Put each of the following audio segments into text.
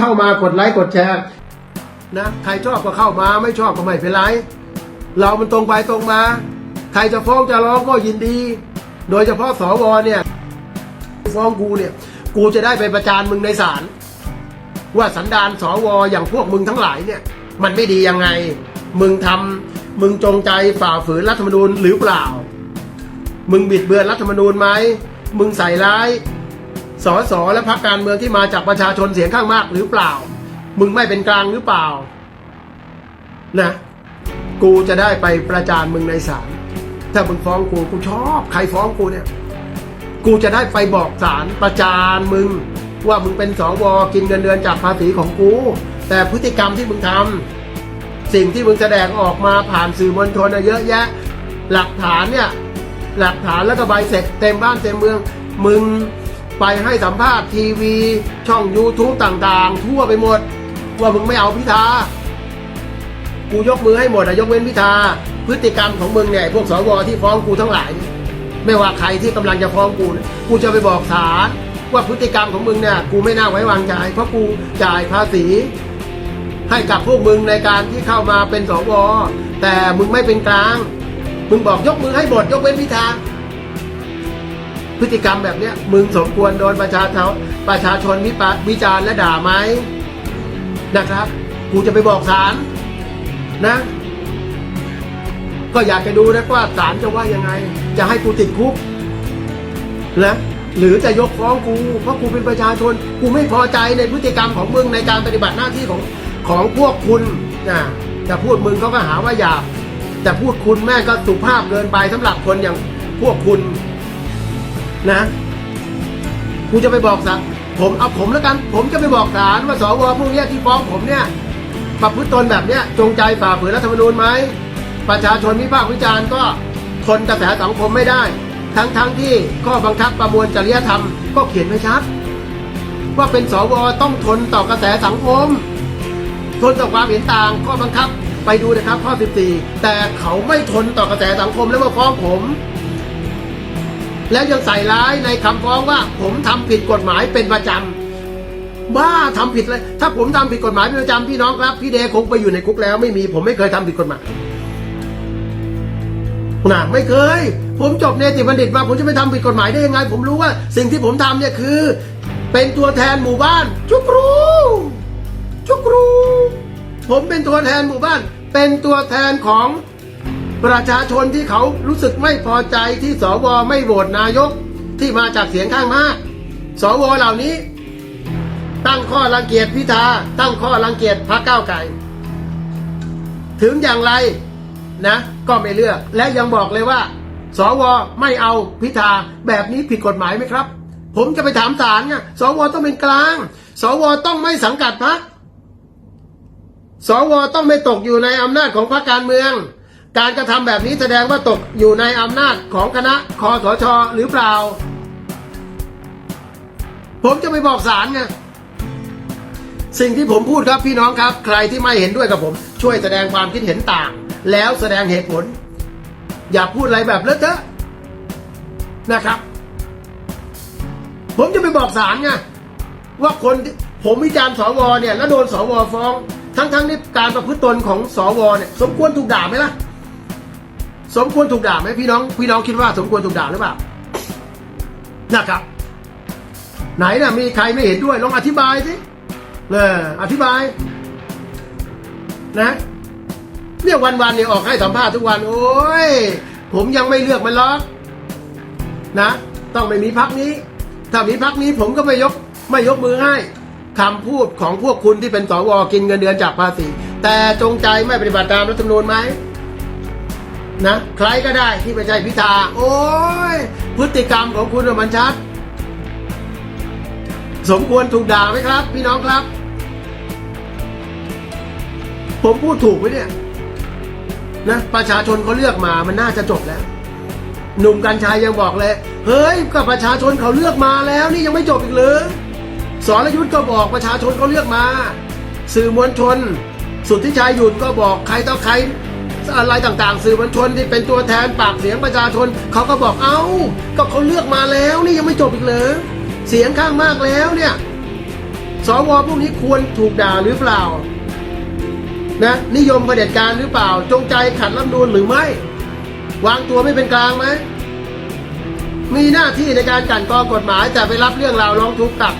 เข้ามากดไลค์กดแชร์นะใครชอบก็เข้ามาไม่ชอบก็ไม่เป็นไรเรามันตรงไปตรงมา ใครจะฟ้องจะร้องก็ยินดี โดยเฉพาะสวเนี่ยฟ้องกูเนี่ยกูจะได้ไปประจานมึงในศาลว่าสันดานสวอย่างพวกมึงทั้งหลายเนี่ย มันไม่ดียังไง มึงทำมึงจงใจฝ่าฝืนรัฐธรรมนูญหรือเปล่า มึงบิดเบือนรัฐธรรมนูญไหมมึงใส่ร้าย สสและพรรคการเมืองที่มาจากประชาชนเสียงข้างมากหรือเปล่า มึงไม่เป็นกลางหรือเปล่า นะ กูจะได้ไปประจานมึงในศาลถ้ามึงฟ้องกูกูชอบ ใครฟ้องกูเนี่ย กูจะได้ไปบอกศาลประจานมึง ว่ามึงเป็นสวกินเงินเดือนจากภาษีของกู แต่พฤติกรรมที่มึงทำสิ่งที่มึงแสดงออกมาผ่านสื่อมวลชนเยอะแยะ หลักฐานเนี่ย หลักฐานแล้วก็ใบเสร็จเต็มบ้านเต็มเมือง มึง ไปให้สัมภาษณ์ทีวี ช่อง YouTube ต่างๆ ทั่วไปหมด ว่ามึงไม่เอาพิธากูยกมือให้หมดอะยกเว้นพิธาพฤติกรรมของมึงเนี่ยพวกสวที่ฟ้องกูทั้งหลาย ไม่ว่าใครที่กำลังจะฟ้องกู กูจะไปบอกศาลว่าพฤติกรรมของมึงเนี่ยกูไม่น่าไว้วางใจ เพราะกูจ่ายภาษี ให้กับพวกมึงในการที่เข้ามาเป็นสวแต่มึงไม่เป็นกลาง มึงบอกยกมือให้หมดยกเว้นพิธา พฤติกรรมแบบเนี้ยมึงสมควรโดนประชาชนประชาชนวิพาวิจารณ์และด่าไหมนะครับ กูจะไปบอกศาลนะ ก็อยากจะดูนะว่าศาลจะว่ายังไง จะให้กูติดคุกนะหรือจะยกฟ้องกูเพราะกูเป็นประชาชน กูไม่พอใจในพฤติกรรมของมึงในการปฏิบัติหน้าที่ของของพวกคุณนะจะพูดมึงเขาก็หาว่าหยาบแต่พูดคุณแม่ก็สุภาพเกินไปสำหรับคนอย่างพวกคุณ นะกูจะไปบอกศาลผมเอาผมแล้วกัน ผมจะไปบอกศาลว่าสวพวกเนี้ยที่ฟ้องผมเนี่ยประพฤติตนแบบเนี้ยจงใจฝ่าฝืนรัฐธรรมนูญไหมประชาชนวิพากษ์วิจารณ์ก็ทนกระแสสังคมไม่ได้ ทั้งทั้งที่ข้อบังคับประมวลจริยธรรมก็เขียนไว้ชัดว่าเป็นสวต้องทนต่อกระแสสังคม ทนต่อความเห็นต่างข้อบังคับไปดูนะครับข้อ 14 แต่เขาไม่ทนต่อกระแสสังคมแล้วมาฟ้องผม แล้วยังใส่ร้ายในคำฟ้องว่า ผมทำผิดกฎหมายเป็นประจำบ้าทำผิดเลย ถ้าผมทำผิดกฎหมายเป็นประจำพี่น้องครับ พี่เดคงไปอยู่ในคุกแล้ว ไม่มีผมไม่เคยทำผิดกฎหมายนะไม่เคย ผมจบเนติบัณฑิตมาผมจะไปทำผิดกฎหมายได้ยังไง ผมรู้ว่าสิ่งที่ผมทำเนี่ยคือ เป็นตัวแทนหมู่บ้าน จุกรูจุกรูผมเป็นตัวแทนหมู่บ้าน เป็นตัวแทนของ ประชาชนที่เขารู้สึกไม่พอใจที่สวไม่โหวตนายกที่มาจากเสียงข้างมาก สวเหล่านี้ ตั้งข้อรังเกียจพิธาตั้งข้อรังเกียจพรรคก้าวไกลถึงอย่างไรนะ ก็ไม่เลือก และยังบอกเลยว่า สวไม่เอาพิธาแบบนี้ผิดกฎหมายไหมครับ ผมจะไปถามศาลไงสวต้องเป็นกลาง สวต้องไม่สังกัดพรรคสวต้องไม่ตกอยู่ในอำนาจของพรรคการเมือง การกระทำแบบนี้แสดงว่าตกอยู่ในอำนาจของคณะคอสชหรือเปล่า ผมจะไปบอกศาลไงสิ่งที่ผมพูดครับพี่น้องครับ ใครที่ไม่เห็นด้วยกับผม ช่วยแสดงความคิดเห็นต่าง แล้วแสดงเหตุผล อย่าพูดอะไรแบบเลอะเทอะนะครับ ผมจะไปบอกศาลไงว่าคนที่ผมวิจารณ์สวเนี่ยแล้วโดนสวฟ้อง ทั้งทั้งที่การประพฤติตนของสวเนี่ยสมควรถูกด่าไหมล่ะ สมควรถูกด่าไหมพี่น้องพี่น้องคิดว่าสมควรถูกด่าหรือเปล่านะครับ ไหนน่ะมีใครไม่เห็นด้วยลองอธิบายสิเอออธิบาย นะเนี่ยวันๆเนี่ยออกให้สัมภาษณ์ทุกวัน โอ้ย ผมยังไม่เลือกมันหรอกนะ ต้องไม่มีพักนี้ ถ้ามีพักนี้ผมก็ไม่ยกไม่ยกมือให้คำพูดของพวกคุณที่เป็นสวกินเงินเดือนจากภาษี แต่จงใจไม่ปฏิบัติตามรัฐธรรมนูญไหม นะใครก็ได้ที่ไม่ใช่พิธา โอ้ยพฤติกรรมของคุณมันชัด สมควรถูกด่าไหมครับ พี่น้องครับ ผมพูดถูกไหมเนี่ยนะประชาชนเขาเลือกมามันน่าจะจบแล้ว หนุ่มกัญชัยยังบอกเลย เฮ้ยก็ประชาชนเขาเลือกมาแล้ว นี่ยังไม่จบอีกเลยสรยุทธ์ก็บอกประชาชนเขาเลือกมา สื่อมวลชน สุทธิชัยหยุ่นก็บอกใครต่อใคร อะไรต่างๆ สื่อมวลชนที่เป็นตัวแทนปากเสียงประชาชนเขาก็บอกเอ้า ก็เขาเลือกมาแล้วนี่ยังไม่จบอีกเลยเสียงข้างมากแล้วเนี่ยสวพวกนี้ควรถูกด่าหรือเปล่านะนิยมประเด็จการหรือเปล่า จงใจขัดรัฐธรรมนูลหรือไม่ วางตัวไม่เป็นกลางไหมมีหน้าที่ในการกันกองกฎหมายแต่ไปรับเรื่องราวร้องทุกข์กับ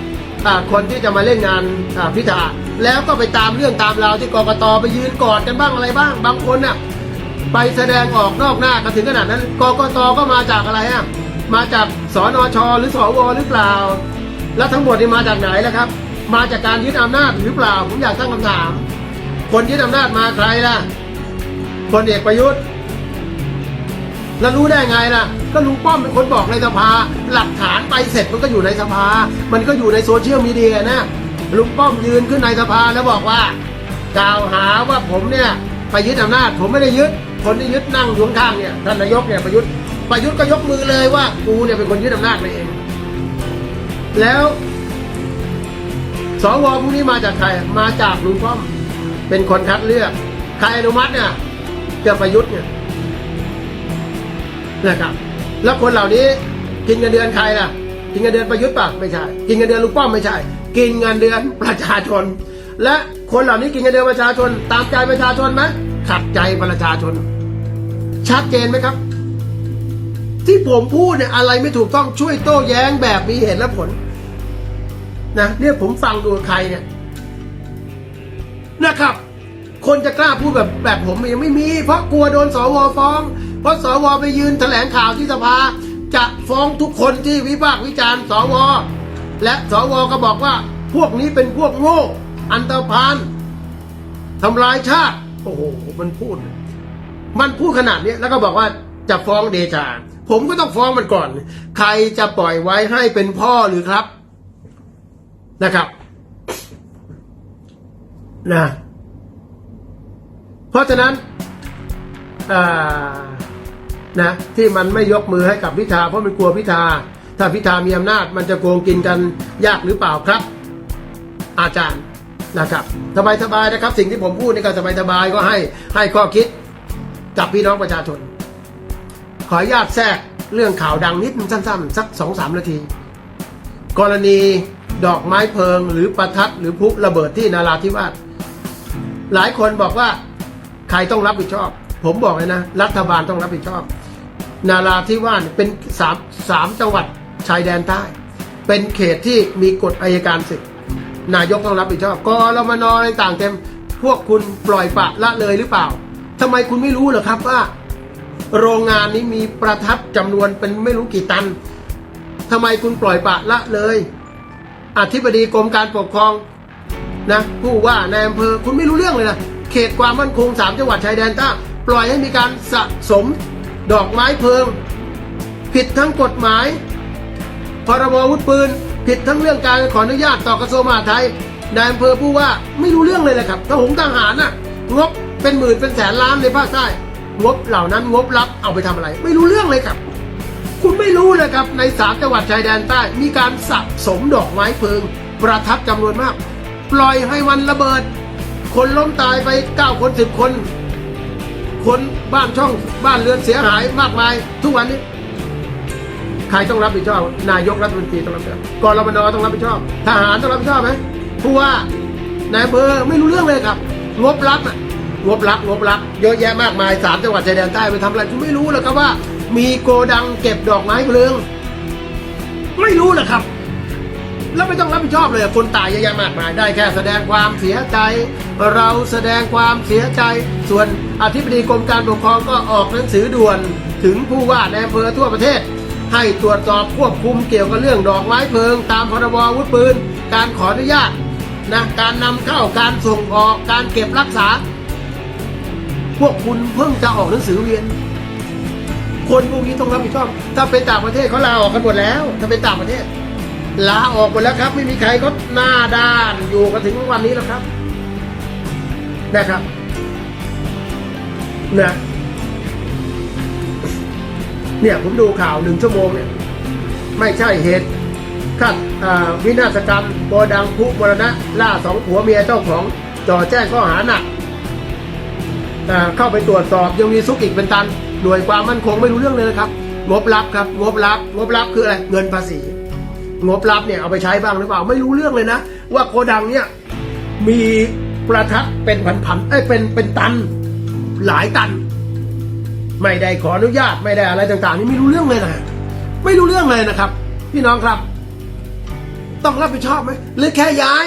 คนที่จะมาเล่นงานพิธาแล้วก็ไปตามเรื่องตามราวที่กรกตไปยืนกอดกันบ้างอะไรบ้าง บางคนน่ะ ไปแสดงออกนอกหน้ากันถึงขนาดนั้นกกตก็มาจากอะไรอะมาจากสนชหรือสวหรือเปล่า แล้วทั้งหมดนี่มาจากไหนล่ะครับ มาจากการยึดอำนาจหรือเปล่า ผมอยากตั้งคำถาม คนยึดอำนาจมาใครล่ะพลเอกประยุทธ์แล้วรู้ได้ไงล่ะ ก็ลุงป้อมเป็นคนบอกในสภา หลักฐานไปเสร็จมันก็อยู่ในสภา มันก็อยู่ในโซเชียลมีเดียนะลุงป้อมยืนขึ้นในสภาแล้วบอกว่ากล่าวหาว่าผมเนี่ยไปยึดอำนาจผมไม่ได้ยึด คนที่ยึดนั่งอยู่ข้างเนี่ยท่านนายกเนี่ยประยุทธ์ประยุทธ์ก็ยกมือเลยว่ากูเนี่ยเป็นคนยึดอำนาจไปเองแล้วสวพวกนี้มาจากใครมาจากลุงป้อม เป็นคนคัดเลือก ใครอนุมัติเนี่ยเจ้าประยุทธ์เนี่ยนะครับ แล้วคนเหล่านี้กินเงินเดือนใครล่ะ กินเงินเดือนประยุทธ์ป่ะไม่ใช่ กินเงินเดือนลุงป้อมไม่ใช่ กินเงินเดือนประชาชน และคนเหล่านี้กินเงินเดือนประชาชน ตามใจประชาชนไหม ขัดใจประชาชน ชัดเจนไหมครับ ที่ผมพูดเนี่ยอะไรไม่ถูกต้องช่วยโต้แย้งแบบมีเหตุและผลนะเนี่ยผมฟังดูใครเนี่ยนะครับ คนจะกล้าพูดแบบแบบผมยังไม่มี เพราะกลัวโดนสวฟ้อง เพราะสวไปยืนแถลงข่าวที่สภา จะฟ้องทุกคนที่วิพากษ์วิจารณ์สวและสวก็บอกว่าพวกนี้เป็นพวกโง่ อันตรพานทำลายชาติ โอ้โหมันพูด มันพูดขนาดนี้แล้วก็บอกว่าจะฟ้องเดชา ผมก็ต้องฟ้องมันก่อน ใครจะปล่อยไว้ให้เป็นพ่อหรือครับ นะครับนะเพราะฉะนั้นนะที่มันไม่ยกมือให้กับพิธา เพราะมันกลัวพิธา ถ้าพิธามีอำนาจมันจะโกงกินกันยากหรือเปล่าครับ อาจารย์ นะครับสบายสบายๆนะครับ สิ่งที่ผมพูดนี่ก็สบายสบายๆก็ให้ให้ข้อคิดกับพี่น้องประชาชน ขออนุญาตแทรกเรื่องข่าวดังนิดสั้นๆ สักสองสามนาที กรณีดอกไม้เพลิงหรือประทัดหรือพุระเบิดที่นาราธิวาสหลายคนบอกว่าใครต้องรับผิดชอบ ผมบอกเลยนะ รัฐบาลต้องรับผิดชอบ นาราธิวาสเป็นสามสามจังหวัดชายแดนใต้ เป็นเขตที่มีกฎอายการศึก นายกต้องรับผิดชอบกรมนอะไรต่างเต็ม พวกคุณปล่อยปะละเลยหรือเปล่าทำไมคุณไม่รู้เหรอครับว่า โรงงานนี้มีประทัดจำนวนเป็นไม่รู้กี่ตันทำไมคุณปล่อยปะละเลย อธิบดีกรมการปกครองนะผู้ว่าในอำเภอคุณไม่รู้เรื่องเลยนะเขตความมั่นคงสามจังหวัดชายแดนใต้ปล่อยให้มีการสะสมดอกไม้เพลิง ผิดทั้งกฎหมายพรบอาวุธปืน ผิดทั้งเรื่องการขออนุญาตต่อกระทรวงมหาดไทยนายอำเภอผู้ว่าไม่รู้เรื่องเลยเลยครับทหงทหารน่ะงบเป็นหมื่นเป็นแสนล้านในภาคใต้งบเหล่านั้นงบรับเอาไปทำอะไร ไม่รู้เรื่องเลยครับ คุณไม่รู้เลยครับในสามจังหวัดชายแดนใต้ มีการสะสมดอกไม้เพลิง ประทัดจำนวนมาก ปล่อยให้วันระเบิด คนล้มตายไปเก้าคนสิบคน คนบ้านช่องบ้านเรือนเสียหายมากมาย ทุกวันนี้ ใครต้องรับผิดชอบ นายกรัฐมนตรีต้องรับผิดชอบกรมนต้องรับผิดชอบ ทหารต้องรับผิดชอบไหมผู้ว่านายอำเภอไม่รู้เรื่องเลยครับงบรับอะงบรับงบรับเยอะแยะมากมายสามจังหวัดชายแดนใต้ไปทำอะไรคุณไม่รู้หรอกครับว่า มีโกดังเก็บดอกไม้เพลิงไม่รู้หรอกครับแล้วไม่ต้องรับผิดชอบเลยคนตายเยอะแยะมากมายได้แค่แสดงความเสียใจ เราแสดงความเสียใจ ส่วนอธิบดีกรมการปกครองก็ออกหนังสือด่วน ถึงผู้ว่าในอำเภอทั่วประเทศ ให้ตรวจสอบควบคุมเกี่ยวกับเรื่องดอกไม้เพลิง ตามพรบอาวุธปืน การขออนุญาตนะการนำเข้าการส่งออกการเก็บรักษา พวกคุณเพิ่งจะออกหนังสือเวียน คนพวกนี้ต้องรับผิดชอบ ถ้าเป็นต่างประเทศเขาลาออกกันหมดแล้ว ถ้าเป็นต่างประเทศลาออกหมดแล้วครับ ไม่มีใครเขาหน้าด้านอยู่กันถึงวันนี้แล้วครับนะครับนะ เนี่ยผมดูข่าวหนึ่งชั่วโมงเนี่ยไม่ใช่เหตุฆาตอ่าวินาศกรรมโกดังพุมรณะ ล่าสองผัวเมียเจ้าของจ่อแจ้งข้อหาหนักเข้าไปตรวจสอบยังมีซุกอีกเป็นตันหน่วยความมั่นคงไม่รู้เรื่องเลยนะครับ งบลับครับ งบลับ งบลับคืออะไรเงินภาษี งบลับเนี่ยเอาไปใช้บ้างหรือเปล่าไม่รู้เรื่องเลยนะ ว่าโกดังเนี่ยมีประทัดเป็นพันๆเอ้ยเป็นเป็นตันหลายตัน ไม่ได้ขออนุญาตไม่ได้อะไรต่างๆ นี่ไม่รู้เรื่องเลยนะไม่รู้เรื่องเลยนะครับ พี่น้องครับ ต้องรับผิดชอบไหมหรือแค่ย้าย